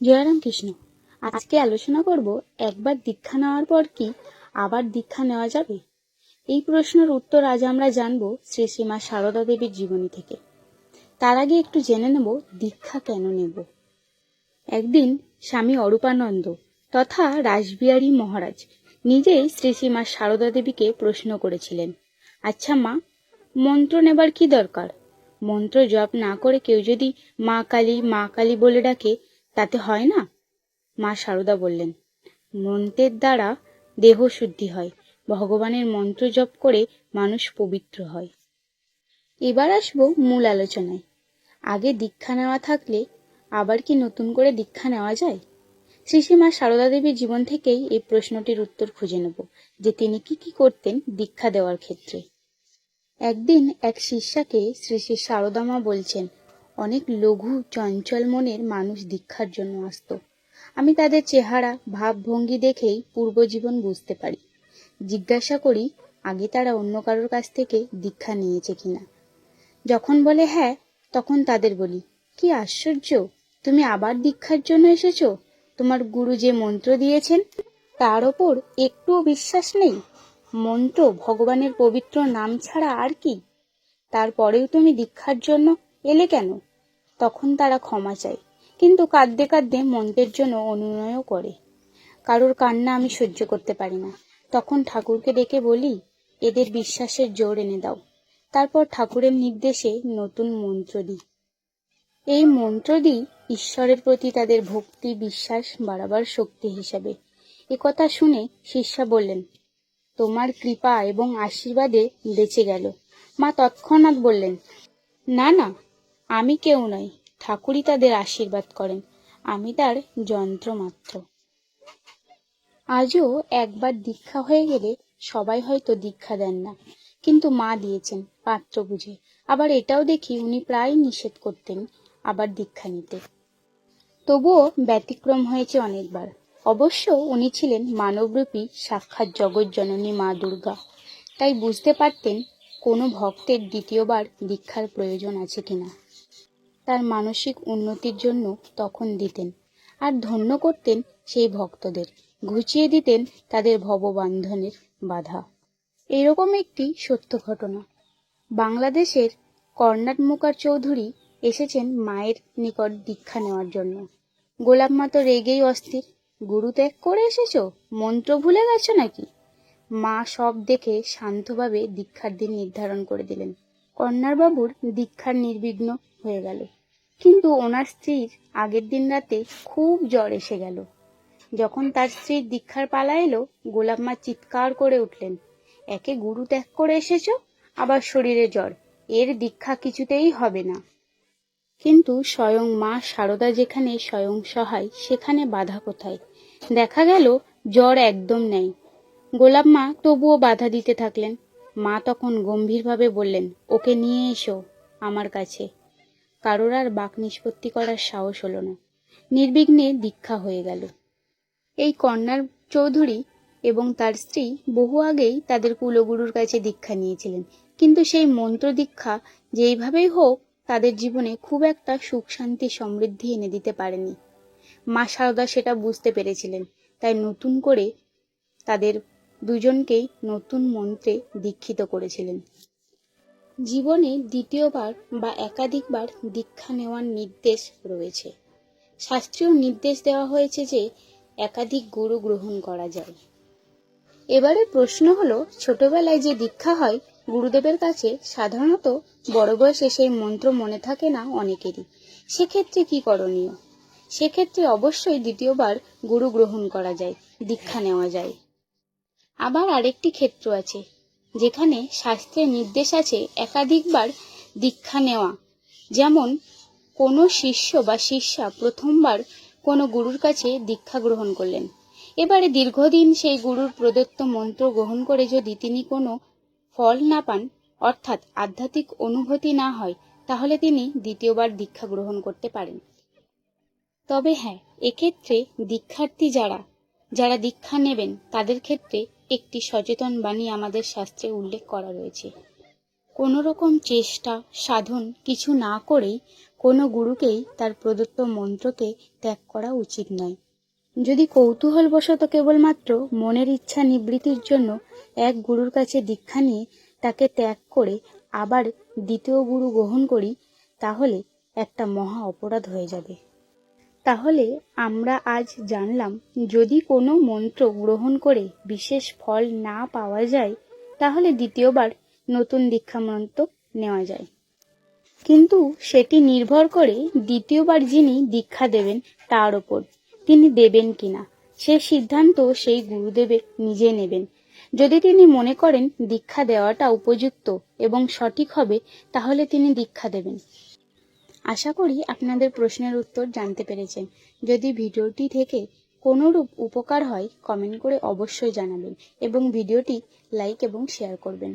জয়রাম কৃষ্ণ, আজকে আলোচনা করব একবার দীক্ষা নেওয়ার পর কি আবার দীক্ষা নেওয়া যাবে? এই প্রশ্নের উত্তর আজ আমরা জানব শ্রী শ্রীমা সারদা দেবীর জীবনী থেকে। তার আগে একটু জেনে নেব দীক্ষা কেন নেব। একদিন স্বামী অরূপানন্দ তথা রাসবিহারী মহারাজ নিজেই শ্রী শ্রীমা সারদা দেবীকে প্রশ্ন করেছিলেন আচ্ছা মা, মন্ত্র নেবার কি দরকার? মন্ত্র জপ না করে কেউ যদি মা কালী মা কালী বলে ডাকে তাতে হয় না? মা সারদা বললেন মন্ত্রের দ্বারা দেহ শুদ্ধি হয়, ভগবানের মন্ত্র জপ করে মানুষ পবিত্র হয়। এবার আসব মূল আলোচনায়। আগে দীক্ষা নেওয়া থাকলে আবার কি নতুন করে দীক্ষা নেওয়া যায়? শ্রী মা সারদা দেবীর জীবন থেকেই এই প্রশ্নটির উত্তর খুঁজে নেব, যে তিনি কি কি করতেন দীক্ষা দেওয়ার ক্ষেত্রে। একদিন এক শিষ্যাকে শ্রী শ্রী সারদা মা বলছেন অনেক লঘু, চঞ্চল মনের মানুষ দীক্ষার জন্য আসতো। আমি তাদের চেহারা, ভাবভঙ্গি দেখেই পূর্বজীবন বুঝতে পারি। জিজ্ঞাসা করি, আগে তারা অন্য কারোর কাছ থেকে দীক্ষা নিয়েছে কিনা? যখন বলে হ্যাঁ তখন তাদের বলি, কি আশ্চর্য, তুমি আবার দীক্ষার জন্য এসেছ? তোমার গুরু যে মন্ত্র দিয়েছেন, তার ওপর একটুও বিশ্বাস নেই? মন্ত্র ভগবানের পবিত্র নাম ছাড়া আর কি? তারপরেও তুমি দীক্ষার জন্য এলে কেন? তখন তারা ক্ষমা চায়। কিন্তু কাঁদতে কাঁদতে মন্ত্রের জন্য অনুনয়ও করে। কারোর কান্না আমি সহ্য করতে পারি না। তখন ঠাকুরকে ডেকে বলি, এদের বিশ্বাসের জোর এনে দাও। তারপর ঠাকুরের নির্দেশে নতুন মন্ত্র দিই। এই মন্ত্র দিই ঈশ্বরের প্রতি তাদের ভক্তি, বিশ্বাস, বাড়াবার শক্তি হিসাবে। কথা শুনে শিষ্যা বললেন, তোমার কৃপা এবং আশীর্বাদে বেঁচে গেল। মা তৎক্ষণাৎ বললেন, না না আমি কেউ নই, ঠাকুরই তাদের আশীর্বাদ করেন, আমি তার যন্ত্র মাত্র আজও একবার দীক্ষা হয়ে গেলে সবাই হয়তো দীক্ষা দেন না, কিন্তু মা দিয়েছেন পাত্র বুঝে। আবার এটাও দেখি উনি প্রায় নিষেধ করতেন আবার দীক্ষা নিতে। তবুও ব্যতিক্রম হয়েছে অনেকবার। অবশ্য উনি ছিলেন মানবরূপী, সাক্ষাৎ জগৎ জননী মা দুর্গা। তাই বুঝতে পারতেন কোনো ভক্তের দ্বিতীয়বার দীক্ষার প্রয়োজন আছে কিনা। তার মানসিক উন্নতির জন্য তখন দিতেন আর ধন্য করতেন সেই ভক্তদের। ঘুচিয়ে দিতেন তাদের ভববান্ধনের বাধা। এরকম একটি সত্য ঘটনা। বাংলাদেশের কর্ণাট মুকার চৌধুরী এসেছেন মায়ের নিকট দীক্ষা নেওয়ার জন্য। গোলাপ মা তো রেগেই অস্থির। গুরু ত্যাগ করে এসেছ? মন্ত্র ভুলে গেছো নাকি? মা সব দেখে শান্তভাবে দীক্ষার দিন নির্ধারণ করে দিলেন। কন্যারবাবুর দীক্ষার নির্বিঘ্ন হয়ে গেল। কিন্তু ওনার স্ত্রীর আগের দিন রাতে খুব জ্বর এসে গেল। যখন তার স্ত্রীর দীক্ষার পালা এলো, গোলাপ মা চিৎকার করে উঠলেন, একে গুরু ত্যাগ করে এসেছ? আবার শরীরে জ্বর, এর দীক্ষা কিছুতেই হবে না। কিন্তু স্বয়ং মা সারদা যেখানে স্বয়ং সহায়, সেখানে বাধা কোথায়? দেখা গেল, জ্বর একদম নেই। গোলাপ মা তবুও বাধা দিতে থাকলেন। মা তখন গম্ভীরভাবে বললেন, ওকে নিয়ে এসো আমার কাছে। কারোর আর বাক নিষ্পত্তি করার সাহস হলো না। নির্বিঘ্নে দীক্ষা হয়ে গেল। এই কন্যার চৌধুরী এবং তার স্ত্রী বহু আগেই তাদের কুলগুরুর কাছে দীক্ষা নিয়েছিলেন। কিন্তু সেই মন্ত্র দীক্ষা যেইভাবেই হোক, তাদের জীবনে খুব একটা সুখ, শান্তি, সমৃদ্ধি এনে দিতে পারেনি। মা সারদা সেটা বুঝতে পেরেছিলেন। তাই নতুন করে তাদের দুজনকেই নতুন মন্ত্রে দীক্ষিত করেছিলেন। জীবনে দ্বিতীয়বার বা একাধিকবার দীক্ষা নেওয়ার নির্দেশ রয়েছে। শাস্ত্রীয় নির্দেশ দেওয়া হয়েছে যে একাধিক গুরু গ্রহণ করা যায়। এবারে প্রশ্ন হলো, ছোটবেলায় যে দীক্ষা হয়, গুরুদেবের কাছে সাধারণত বড় বয়সে সেই মন্ত্র মনে থাকে না অনেকেরই। সেক্ষেত্রে কি করণীয়? সেক্ষেত্রে অবশ্যই দ্বিতীয়বার গুরু গ্রহণ করা যায়, দীক্ষা নেওয়া যায়। আবার আরেকটি ক্ষেত্র আছে, যেখানে শাস্ত্রের নির্দেশ আছে একাধিকবার দীক্ষা নেওয়া। যেমন, কোনো শিষ্য বা শিষ্যা প্রথমবার কোনো গুরুর কাছে দীক্ষা গ্রহণ করলেন। এবারে দীর্ঘদিন সেই গুরুর প্রদত্ত মন্ত্র গ্রহণ করে যদি তিনি কোনো ফল না পান, অর্থাৎ আধ্যাত্মিক অনুভূতি না হয়, তাহলে তিনি দ্বিতীয়বার দীক্ষা গ্রহণ করতে পারেন। তবে হ্যাঁ এক্ষেত্রে দীক্ষার্থী যারা যারা দীক্ষা নেবেন, তাদের ক্ষেত্রে একটি সচেতন বাণী আমাদের শাস্ত্রে উল্লেখ করা রয়েছে। কোনো রকম চেষ্টা, সাধন কিছু না করেই কোনো গুরুকেই তার প্রদত্ত মন্ত্রকে ত্যাগ করা উচিত নয়। যদি কৌতূহলবশত কেবলমাত্র মনের ইচ্ছা নিবৃত্তির জন্য এক গুরুর কাছে দীক্ষা নিয়ে তাকে ত্যাগ করে আবার দ্বিতীয় গুরু গ্রহণ করি, তাহলে একটা মহা অপরাধ হয়ে যাবে। তাহলে আমরা আজ জানলাম, যদি কোনো মন্ত্র গ্রহণ করে বিশেষ ফল না পাওয়া যায়, তাহলে দ্বিতীয়বার নতুন দীক্ষা মন্ত্র নেওয়া যায়। কিন্তু সেটি নির্ভর করে দ্বিতীয়বার যিনি দীক্ষা দেবেন, তার ওপর তিনি দেবেন কিনা, সে সিদ্ধান্ত সেই গুরুদেবে নিজে নেবেন। যদি তিনি মনে করেন দীক্ষা দেওয়াটা উপযুক্ত এবং সঠিক হবে, তাহলে তিনি দীক্ষা দেবেন। আশা করি আপনাদের প্রশ্নের উত্তর জানতে পেরেছেন। যদি ভিডিওটি থেকে কোনোরূপ উপকার হয় কমেন্ট করে অবশ্যই জানাবেন এবং ভিডিওটি লাইক এবং শেয়ার করবেন।